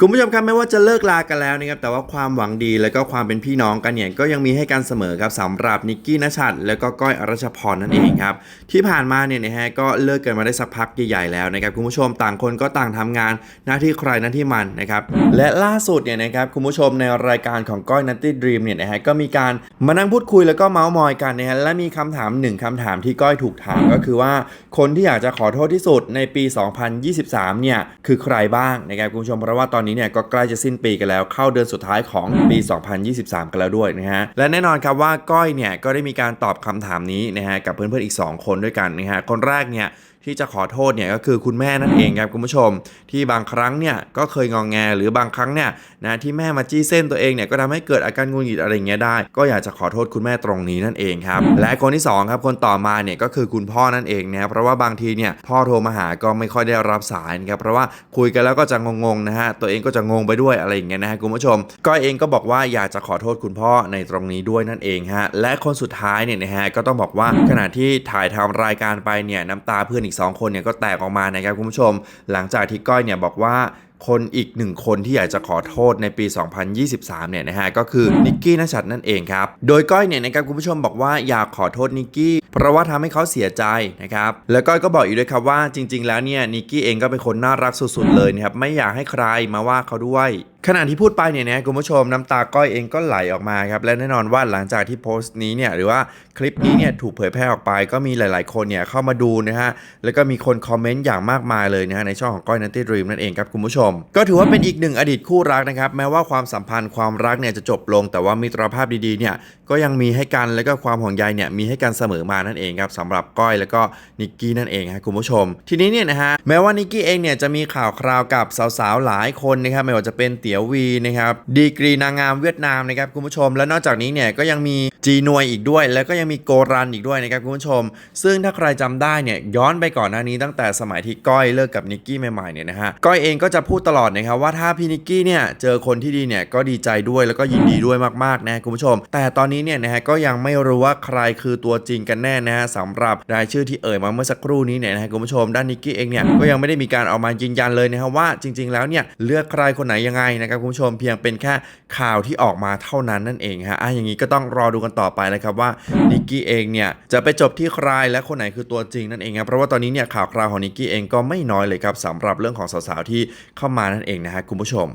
คุณผู้ชมครับไม่ว่าจะเลิกลากันแล้วนะครับแต่ว่าความหวังดีและก็ความเป็นพี่น้องกันเนี่ยก็ยังมีให้กันเสมอครับสำหรับนิกกี้นชัดและก็ก้อยอรชพรนั่นเองครับที่ผ่านมาเนี่ยนะฮะก็เลิกกันมาได้สักพักใหญ่ๆแล้วนะครับคุณผู้ชมต่างคนก็ต่างทำงานหน้าที่ใครหน้าที่มันนะครับและล่าสุดเนี่ยนะครับคุณผู้ชมในรายการของก้อยนัตตี้ดรีมเนี่ยนะฮะก็มีการมานั่งพูดคุยแล้วก็เมาส์มอยกันนะฮะและมีคำถามหนึ่งคำถามที่ก้อยถูกถามก็คือว่า คนที่อยากจะขอโทษที่สุดในปี 2023 เนี่ยคือใครบ้างนะครับคุณผู้ชมเพราะว่าตอนนี้เนี่ยก็ใกล้จะสิ้นปีกันแล้ว เข้าเดือนสุดท้ายของปี 2023 กันแล้วด้วยนะฮะและแน่นอนครับว่าก้อยเนี่ยก็ได้มีการตอบคำถามนี้นะฮะกับเพื่อนๆอีก 2 คนด้วยกันนะฮะคนแรกเนี่ย ที่จะขอโทษเนี่ยก็คือคุณแม่นั่นเองครับคุณผู้ชม ที่บางครั้งเนี่ยก็เคยงองแงหรือบางครั้งเนี่ยนะที่แม่มาจี้เส้นตัวเองเนี่ยก็ทำให้เกิดอาการงุนหงิดอะไรเงี้ยได้ ก็อยากจะขอโทษคุณแม่ตรงนี้นั่นเองครับและคนที่สองครับคนต่อมาเนี่ยก็คือคุณพ่อนั่นเองนะครับเพราะว่าบางทีเนี่ยพ่อโทรมาหาก็ไม่ค่อยได้รับสายครับเพราะว่าคุยกันแล้วก็จะงงๆนะฮะตัวเองก็จะงงไปด้วยอะไรอย่างเงี้ยนะฮะคุณผู้ชมก้อยเองก็บอกว่าอยากจะขอโทษคุณพ่อในตรงนี้ด้วยนั่นเองฮะและคนสุดท้ายเนี่ยนะฮะก็ต้องบอกว่าขณะที่ถ่ายทำรายการไปเนี่ยน้ำตาเพื่อนอีกสองคนเนี่ยก็แตกออกมานะครับคุณผู้ชม หลังจากที่ก้อยเนี่ยบอกว่าคนอีกหนึ่งคนที่อยากจะขอโทษในปี 2023 เนี่ยนะฮะก็คือนิกกี้นชัดนั่นเองครับ โดยก้อยเนี่ยนะครับคุณผู้ชมบอกว่าอยากขอโทษนิกกี้เพราะว่าทำให้เขาเสียใจนะครับ แล้วก้อยก็บอกอีกด้วยครับว่าจริง ๆ แล้วเนี่ยนิกกี้เองก็เป็นคนน่ารักสุดๆเลยนะครับไม่อยากให้ใครมาว่าเขาด้วย ขณะที่พูดไปเนี่ยนะคุณผู้ชมน้ำตาก้อยเองก็ไหลออกมาครับและแน่นอนว่าหลังจากที่โพสต์นี้เนี่ยหรือว่าคลิปนี้เนี่ยถูกเผยแพร่ออกไป ก็มีหลาย ๆ คนเนี่ยเข้ามาดูนะฮะแล้วก็มีคนคอมเมนต์อย่างมากมายเลยนะฮะในช่องของก้อยนันตี้ดรีมนั่นเองครับคุณผู้ชม ก็ถือว่าเป็นอีกหนึ่งอดีตคู่รักนะครับแม้ว่าความสัมพันธ์ความรักเนี่ยจะจบลง แต่ว่ามิตรภาพดีๆเนี่ยก็ยังมีให้กันแล้วก็ความห่วงใยเนี่ยมีให้กันเสมอมานั่นเองครับสำหรับก้อยแล้วก็นิกกี้นั่นเองครับคุณผู้ชม ทีนี้เนี่ยนะฮะแม้ว่านิกกี้เองเนี่ยจะมีข่าวคราวกับสาวๆหลายคนนะครับไม่ว่าจะเป็นเตี๋ยยววีนะครับดีกรีนางงามเวียดนามนะครับคุณผู้ชม และนอกจากนี้เนี่ยก็ยังมีจีนวยอีกด้วย แล้วก็ยังมีโกรันอีกด้วยนะครับคุณผู้ชม ซึ่งถ้าใครจำได้เนี่ยย้อนไปก่อนหน้านี้ตั้งแต่สมัยที่ก้อยเลิกกับนิกกี้ใหม่ๆเนี่ยนะฮะก้อยเองก็จะพูดตลอดนะครับว่าถ้าพี่นิกกี้เนี่ยเจอคนที่ดีเนี่ยก็ดีใจด้วยแล้วก็ยินดีด้วยมากๆนะคุณผู้ชม แต่ตอนนี้เนี่ยนะฮะก็ยังไม่รู้ว่าใครคือตัวจริงกันแน่นะฮะสำหรับรายชื่อที่เอ่ยมาเมื่อสักครู่นี้เนี่ยนะฮะคุณผู้ชมด้านนิกกี้เองเนี่ยก็ยังไม่ได้มีการออกมายืนยันเลยนะฮะว่าจริง ๆแล้วเนี่ยเลือกใครคนไหนยังไงนะครับคุณผู้ชมเพียงเป็นแค่ข่าวที่ออกมาเท่านั้นนั่นเองฮะอะอย่างนี้ก็ต้องรอดูกันต่อไปนะครับว่านิกกี้เองเนี่ยจะไปจบที่ใครและคนไหนคือตัวจริงนั่นเองครับเพราะว่าตอนนี้เนี่ยข่าวคราวของนิกกี้เองก็ไม่น้อยเลยครับสำหรับเรื่องของสาวๆที่เข้ามานั่นเองนะฮะคุณผู้ชม